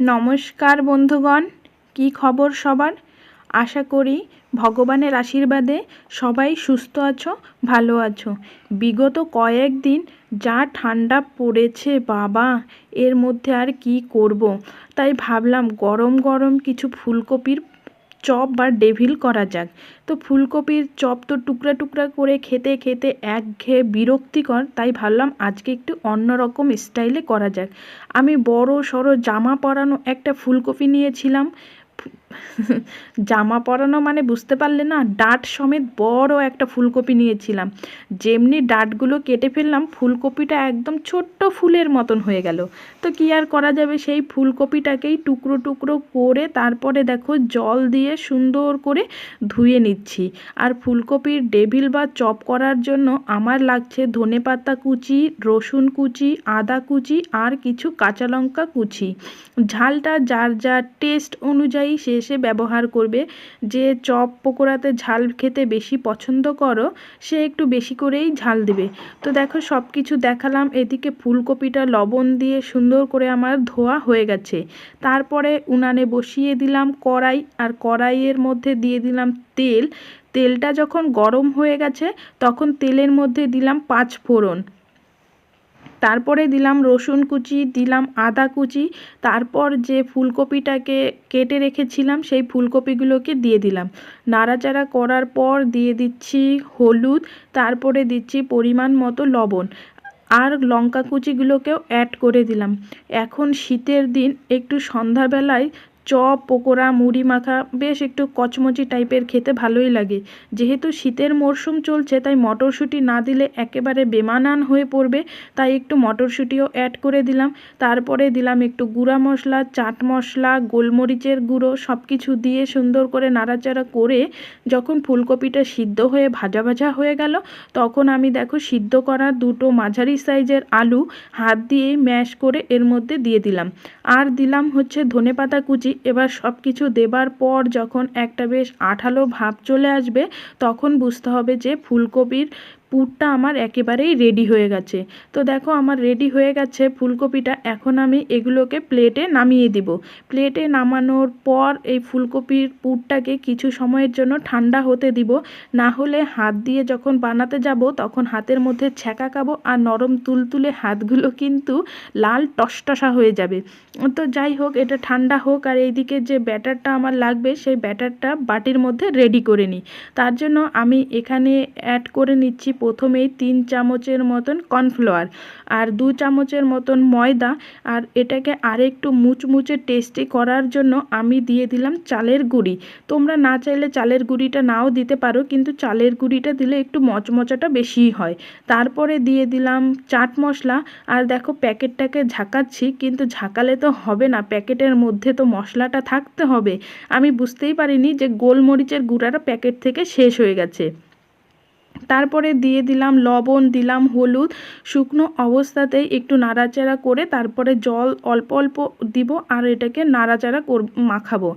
নমস্কার বন্ধুগণ, কি খবর সবার আশা করি ভগবানের আশীর্বাদে সবাই সুস্থ আছো, ভালো আছো বিগত কয়েকদিন যা ঠান্ডা পড়েছে বাবা, এর মধ্যে আর কি করব। তাই ভাবলাম গরম গরম কিছু ফুলকপির চপ বা ডেভিল করা যাক। তো ফুলকপির চপ তো টুকরা টুকরা করে খেতে খেতে একঘেয়ে বিরক্তিকর, তাই ভাবলাম আজকে একটু অন্যরকম স্টাইলে করা যাক। আমি বড় সড়ো জামা পরানো একটা ফুলকপি নিয়েছিলাম জামা পরানো মানে বুঝতে পারলে না, ডাট সমেত বড় একটা ফুলকপি নিয়েছিলাম। যেমনি ডাটগুলো কেটে ফেললাম, ফুলকপিটা একদম ছোট্ট ফুলের মতন হয়ে গেল। তো কি আর করা যাবে, সেই ফুলকপিটাকেই টুকরো টুকরো করে তারপরে দেখো জল দিয়ে সুন্দর করে ধুয়ে নিচ্ছি। আর ফুলকপির ডেভিল বা চপ করার জন্য আমার লাগছে ধনে পাতা কুচি, রসুন কুচি, আদা কুচি আর কিছু কাঁচা লঙ্কা কুচি। ঝালটা যার যার টেস্ট অনুযায়ী সে এসে ব্যবহার করবে। যে চপ পকোড়াতে ঝাল খেতে বেশি পছন্দ করো, সে একটু বেশি করেই ঝাল দেবে। তো দেখো সব কিছু দেখালাম। এদিকে ফুলকপিটা লবণ দিয়ে সুন্দর করে আমার ধোয়া হয়ে গেছে। তারপরে উনানে বসিয়ে দিলাম কড়াই আর কড়াইয়ের মধ্যে দিয়ে দিলাম তেল। তেলটা যখন গরম হয়ে গেছে, তখন তেলের মধ্যে দিলাম পাঁচ ফোড়ন তারপরে দিলাম রসুন কুচি, দিলাম আদা কুচি, তারপর যে ফুলকপিটাকে কেটে রেখেছিলাম সেই ফুলকপিগুলোকে দিয়ে দিলাম। নাড়াচাড়া করার পর দিয়ে দিচ্ছি হলুদ, তারপরে দিচ্ছি পরিমাণ মতো লবণ আর লঙ্কা কুচিগুলোকেও অ্যাড করে দিলাম। এখন শীতের দিন, একটু সন্ধ্যাবেলায় চপ, পকোড়া, মুড়ি মাখা, বেশ একটু কচমচি টাইপের খেতে ভালোই লাগে। যেহেতু শীতের মরশুম চলছে, তাই মটরশুঁটি না দিলে একেবারে বেমানান হয়ে পড়বে, তাই একটু মটরশুঁটিও অ্যাড করে দিলাম। তারপরে দিলাম একটু গুঁড়া মশলা, চাট মশলা, গোলমরিচের গুঁড়ো সব কিছু দিয়ে সুন্দর করে নাড়াচাড়া করে যখন ফুলকপিটা সিদ্ধ হয়ে ভাজা ভাজা হয়ে গেল, তখন আমি দেখো সিদ্ধ করা দুটো মাঝারি সাইজের আলু হাত দিয়ে ম্যাশ করে এর মধ্যে দিয়ে দিলাম। আর দিলাম হচ্ছে ধনে পাতা কুচি এবার সব কিছু দেবার পর যখন একটা বেশ আঠালো ভাব চলে আসবে, তখন বুঝতে হবে যে ফুলকপির পুরটা আমার একেবারেই রেডি হয়ে গেছে। তো দেখো আমার রেডি হয়ে গেছে ফুলকপিটা, এখন আমি এগুলোকে প্লেটে নামিয়ে দিব। প্লেটে নামানোর পর এই ফুলকপির পুরটাকে কিছু সময়ের জন্য ঠান্ডা হতে দিব। না হলে হাত দিয়ে যখন বানাতে যাব, তখন হাতের মধ্যে ছ্যাঁকা খাব আর নরম তুলতুলে হাতগুলো কিন্তু লাল টসটসা হয়ে যাবে। তো যাই হোক, এটা ঠান্ডা হোক আর এইদিকে যে ব্যাটারটা আমার লাগবে, সেই ব্যাটারটা বাটির মধ্যে রেডি করে নিই। তার জন্য আমি এখানে অ্যাড করে নিচ্ছি প্রথমেই তিন চামচের মতন কর্নফ্লাওয়ার আর দু চামচের মতন ময়দা আর এটাকে আরেকটু মুচমুচে টেস্টি করার জন্য আমি দিয়ে দিলাম চালের গুঁড়ি। তোমরা না চাইলে চালের গুঁড়িটা নাও দিতে পারো, কিন্তু চালের গুঁড়িটা দিলে একটু মচমচাটা বেশিই হয়। তারপরে দিয়ে দিলাম চাট মশলা আর দেখো প্যাকেটটাকে ঝাঁকাচ্ছি, কিন্তু ঝাঁকালে তো হবে না, প্যাকেটের মধ্যে তো মশলাটা থাকতে হবে। আমি বুঝতেই পারিনি যে গোলমরিচের গুঁড়াটা প্যাকেট থেকে শেষ হয়ে গেছে। তারপরে দিয়ে দিলাম লবণ, দিলাম হলুদ। শুকনো অবস্থাতেই একটু নাড়াচাড়া করে তারপরে জল অল্প অল্প দিব আর এটাকে নাড়াচাড়া কর মাখাবো।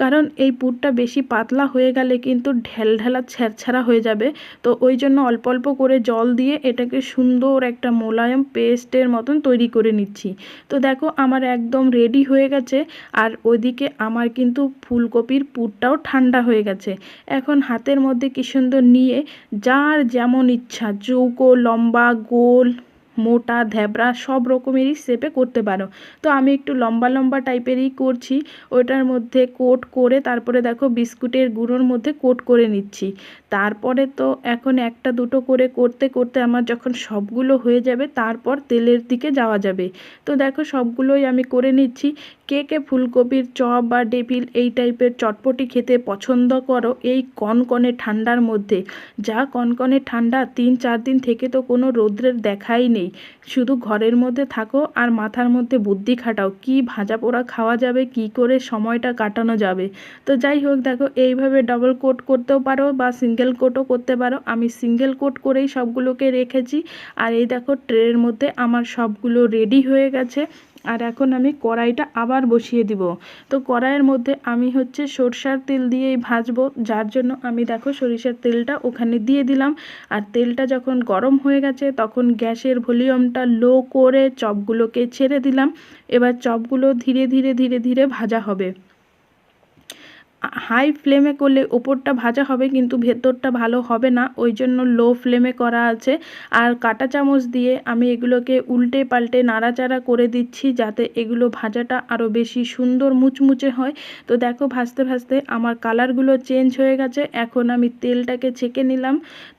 কারণ এই পুরটা বেশি পাতলা হয়ে গেলে কিন্তু ঢেল ঢেলা ছ্যারছাড়া হয়ে যাবে। তো ওই জন্য অল্প অল্প করে জল দিয়ে এটাকে সুন্দর একটা মোলায়ম পেস্টের মতন তৈরি করে নিচ্ছি। তো দেখো আমার একদম রেডি হয়ে গেছে আর ওইদিকে আমার কিন্তু ফুলকপির পুরটাও ঠান্ডা হয়ে গেছে। এখন হাতের মধ্যে কি সুন্দর নিয়ে যার যেমন ইচ্ছা চৌকো লম্বা, গোল, মোটা, ধ্যাবড়া সব রকমেরই শেপে করতে পারো। তো আমি একটু লম্বা লম্বা টাইপেরই করছি। ওটার মধ্যে কোট করে তারপরে দেখো বিস্কুটের গুঁড়োর মধ্যে কোট করে নিচ্ছি। তারপরে তো এখন একটা দুটো করে করতে করতে আমার যখন সবগুলো হয়ে যাবে, তারপর তেলের দিকে যাওয়া যাবে। তো দেখো সবগুলোই আমি করে নিচ্ছি। কে কে ফুলকপির চপ বা ডেভিল এই টাইপের চটপটি খেতে পছন্দ করো এই কনকনে ঠান্ডার মধ্যে? যা কনকনে ঠান্ডা তিন চার দিন থেকে তো কোনো রৌদ্রের দেখাই নেই। শুধু ঘরের মধ্যে থাকো আর মাথার মধ্যে বুদ্ধি খাটাও। কি ভাজা পোড়া খাওয়া যাবে? কি করে সময়টা কাটানো যাবে? তো যাই হোক, দেখো, এইভাবে ডবল কোট করতেও পারো বা সিঙ্গেল কোটও করতে পারো। আমি সিঙ্গেল কোট করেই সবগুলোকে রেখেছি। আর এই দেখো ট্রের মধ্যে আমার সবগুলো রেডি হয়ে গেছে। আর এখন আমি কড়াইটা আবার বসিয়ে দিব। তো কড়াইয়ের মধ্যে আমি হচ্ছে সরষার তেল দিয়েই ভাজবো, যার জন্য আমি দেখো সরিষার তেলটা ওখানে দিয়ে দিলাম। আর তেলটা যখন গরম হয়ে গেছে, তখন গ্যাসের ভলিউমটা লো করে চপগুলোকে ছেড়ে দিলাম। এবার চপগুলো ধীরে ধীরে ধীরে ধীরে ভাজা হবে। হাই ফ্লেমে করলে ওপরটা ভাজা হবে, কিন্তু ভেতরটা ভালো হবে না। ওই জন্য লো ফ্লেমে করা আছে। আর কাঁটা চামচ দিয়ে আমি এগুলোকে উল্টে পাল্টে নাড়াচাড়া করে দিচ্ছি, যাতে এগুলো ভাজাটা আরও বেশি সুন্দর মুচমুচে হয়। তো দেখো, ভাজতে ভাজতে আমার কালারগুলো চেঞ্জ হয়ে গেছে। এখন আমি তেলটাকে ছেঁকে নিলাম,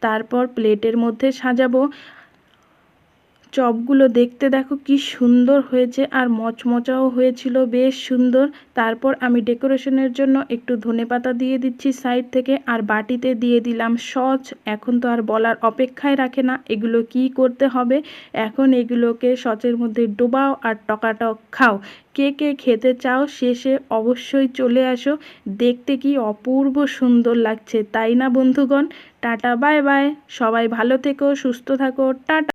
তারপর প্লেটের মধ্যে সাজাবো। চপগুলো দেখতে দেখো কি সুন্দর হয়েছে আর মচমচাও হয়েছিল, বেশ সুন্দর। তারপর আমি ডেকোরেশনের জন্য একটু ধনেপাতা দিয়ে দিচ্ছি সাইড থেকে আর বাটিতে দিয়ে দিলাম সচ এখন তো আর বলার অপেক্ষায় রাখে না, এগুলো কি করতে হবে? এখন এগুলোকে সচের মধ্যে ডোবাও আর টকাটক খাও। কে কে খেতে চাও শেষে অবশ্যই চলে আসো। দেখতে কি অপূর্ব সুন্দর লাগছে, তাই না বন্ধুগণ? Tata, bye bye. সবাই ভালো থেকো, সুস্থ থাকো, টাটা।